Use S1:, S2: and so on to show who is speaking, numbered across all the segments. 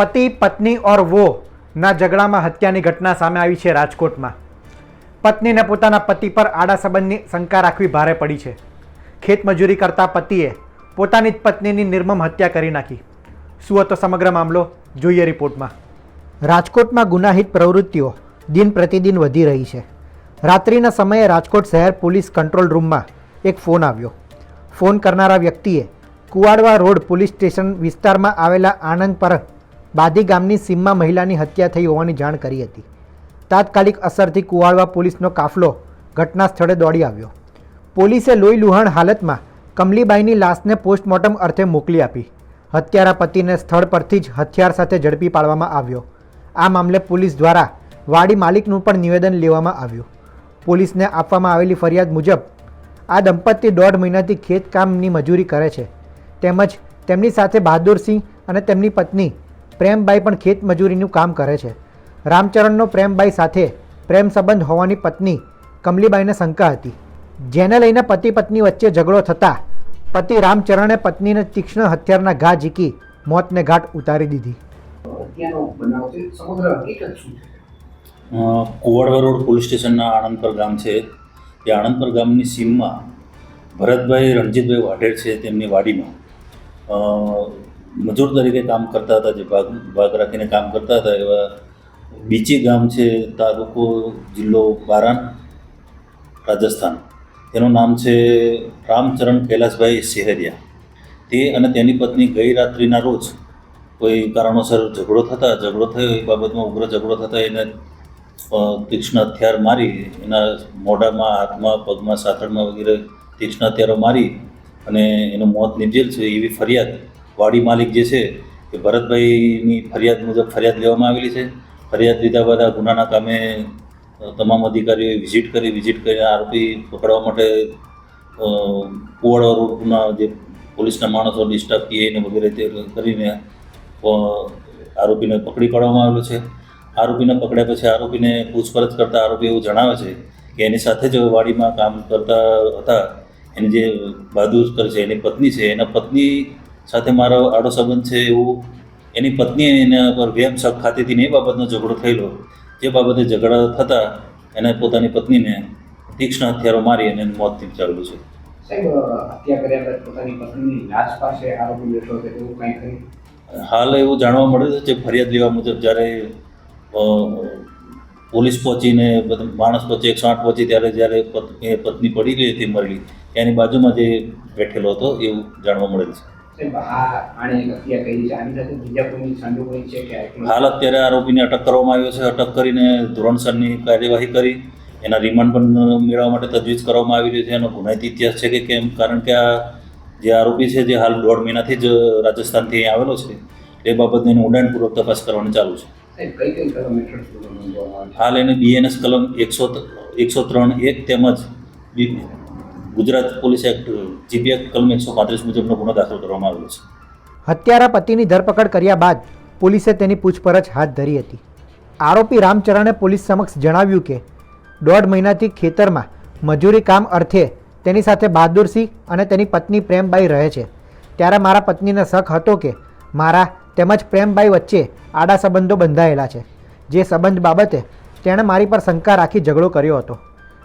S1: પતિ, પત્ની ઓર વો ના ઝઘડામાં હત્યાની ઘટના સામે આવી છે રાજકોટમાં. પત્નીને પોતાના પતિ પર આડા સંબંધની શંકા રાખવી ભારે પડી છે. ખેતમજૂરી કરતા પતિએ પોતાની જ પત્નીની નિર્મમ હત્યા કરી નાખી. શું હતો સમગ્ર મામલો? જોઈએ રિપોર્ટમાં. રાજકોટમાં ગુનાહિત પ્રવૃત્તિઓ દિન પ્રતિદિન વધી રહી છે. રાત્રિના સમયે રાજકોટ શહેર પોલીસ કંટ્રોલ રૂમમાં એક ફોન આવ્યો. ફોન કરનારા વ્યક્તિએ કુવાડવા રોડ પોલીસ સ્ટેશન વિસ્તારમાં આવેલા આનંદ પર બાદી ગામની સીમમાં મહિલાની હત્યા થઈ હોવાની જાણ કરી હતી. તાત્કાલિક અસરથી કુવાડવા પોલીસનો કાફલો ઘટના સ્થળે દોડી આવ્યો. પોલીસે લોહી લુહાણ હાલતમાં કમલીબાઈની લાશને પોસ્ટમોર્ટમ અર્થે મોકલી આપી. હત્યારા પતિને સ્થળ પરથી જ હથિયાર સાથે ઝડપી પાડવામાં આવ્યો. આ મામલે પોલીસ દ્વારા વાડી માલિકનું પણ નિવેદન લેવામાં આવ્યું. પોલીસને આપવામાં આવેલી ફરિયાદ મુજબ, આ દંપતી દોઢ મહિનાથી ખેતકામની મજૂરી કરે છે. તેમજ તેમની સાથે બહાદુરસિંહ અને તેમની પત્ની પ્રેમબાઈ પણ ખેત મજૂરીનું કામ કરે છે. રામચરણનો પ્રેમબાઈ સાથે પ્રેમ સંબંધ હોવાની પત્ની કમલીબાઈને શંકા હતી. જેને લઈને પતિ પત્ની વચ્ચે ઝઘડો થતાં પતિ રામચરણે પત્નીને તીક્ષ્ણ હથિયારના ઘા ઝીકી મોતને ઘાટ ઉતારી દીધી.
S2: કુવાડવા રોડ પોલીસ સ્ટેશનના આણંદપર ગામ છે. એ આણંદપર ગામની સીમમાં ભરતભાઈ રણજીતભાઈ વાઢેર છે તેમની વાડીમાં. મજૂર તરીકે કામ કરતા હતા, જે ભાગ ભાગ રાખીને કામ કરતા હતા એવા બીચી ગામ છે, તાલુકો જિલ્લો બારાન રાજસ્થાન. તેનું નામ છે રામચરણ કૈલાસભાઈ શેહરિયા તે અને તેની પત્ની ગઈ રાત્રિના રોજ કોઈ કારણોસર ઝઘડો થતા, ઝઘડો થયો એ બાબતમાં ઉગ્ર ઝઘડો થતા એને તીક્ષ્ણ હથિયાર મારી, એના મોઢામાં, હાથમાં, પગમાં, સાથળમાં વગેરે તીક્ષ્ણ હથિયારો મારી અને એનું મોત નિપજેલ છે એવી ફરિયાદ વાડી માલિક જે છે એ ભરતભાઈની ફરિયાદ મુજબ ફરિયાદ લેવામાં આવેલી છે. ફરિયાદ લીધા બાદ આ ગુનાના કામે તમામ અધિકારીઓએ વિઝિટ કરી, વિઝિટ કરીને આરોપી પકડવા માટે કુવાડા રોડના જે પોલીસના માણસો ડિસ્ટર્બ પીએ ને વગેરે તે કરીને આરોપીને પકડી પાડવામાં આવેલો છે. આરોપીને પકડ્યા પછી આરોપીને પૂછપરછ કરતા આરોપી એવું જણાવે છે કે એની સાથે જ વાડીમાં કામ કરતા હતા. એની જે બહાદુર છે, એની પત્ની છે, એના પત્ની સાથે મારો આડો સંબંધ છે એવું એની પત્ની એના પર વેમ શક ખાતી હતી ને એ બાબતનો ઝઘડો થયેલો. જે બાબતે ઝઘડા થતાં એને પોતાની પત્નીને તીક્ષ્ણ હથિયારો મારી અને એનું મોત નિપજાવેલું છે. હાલ એવું જાણવા મળ્યું છે ફરિયાદ લેવા મુજબ જ્યારે પોલીસ પહોંચીને માણસ પહોંચી એકસો આઠ પહોંચી ત્યારે જ્યારે પત્ની પડી ગઈ હતી મરેલી એની બાજુમાં જે બેઠેલો હતો એવું જાણવા મળેલ છે. હાલ અત્યારે આરોપીને અટક કરવામાં આવ્યો છે. અટક કરીને ધોરણસરની કાર્યવાહી કરી. એના રિમાન્ડ પણ મેળવવા માટે તજવીજ કરવામાં આવી રહી છે. એનો ગુનાહિત ઇતિહાસ છે કે કેમ? કારણ કે આ જે આરોપી છે જે હાલ દોઢ મહિનાથી જ રાજસ્થાનથી અહીં આવેલો છે એ બાબતની એની ઊંડાણપૂર્વક તપાસ કરવાની ચાલુ છે. હાલ એને બીએનએસ કલમ એકસો એકસો ત્રણ એક તેમજ B- Gujarat police act GP કલમ એકસો પાંત્રીસ મુજબનો ગુનો દાખલ કરવામાં આવ્યો છે.
S1: હત્યારા પતિની ધરપકડ કર્યા બાદ પોલીસે તેની પૂછપરછ હાથ ધરી હતી. આરોપી રામચરણે પોલીસ સમક્ષ જણાવ્યું કે, દોઢ મહિનાથી ખેતરમાં મજૂરી કામ અર્થે તેની સાથે બહાદુરસિંહ અને તેની પત્ની પ્રેમબાઈ રહે છે. ત્યારે મારા પત્નીને શક હતો કે, મારા તેમજ પ્રેમબાઈ વચ્ચે આડા સંબંધો બંધાયેલા છે. જે સંબંધ બાબતે તેણે મારી પર શંકા રાખી ઝઘડો કર્યો હતો.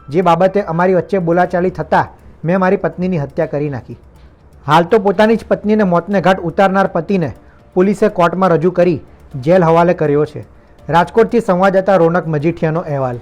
S1: જે બાબતે અમારી વચ્ચે બોલાચાલી થતાં મેં મારી પત્નીની હત્યા કરી નાખી. હાલ તો પોતાની જ પત્નીને મોતને ઘાટ ઉતારનાર પતિને પોલીસે કોર્ટમાં રજૂ કરી જેલ હવાલે કર્યો છે. રાજકોટથી સંવાદદાતા રોનક મજીઠિયાનો અહેવાલ.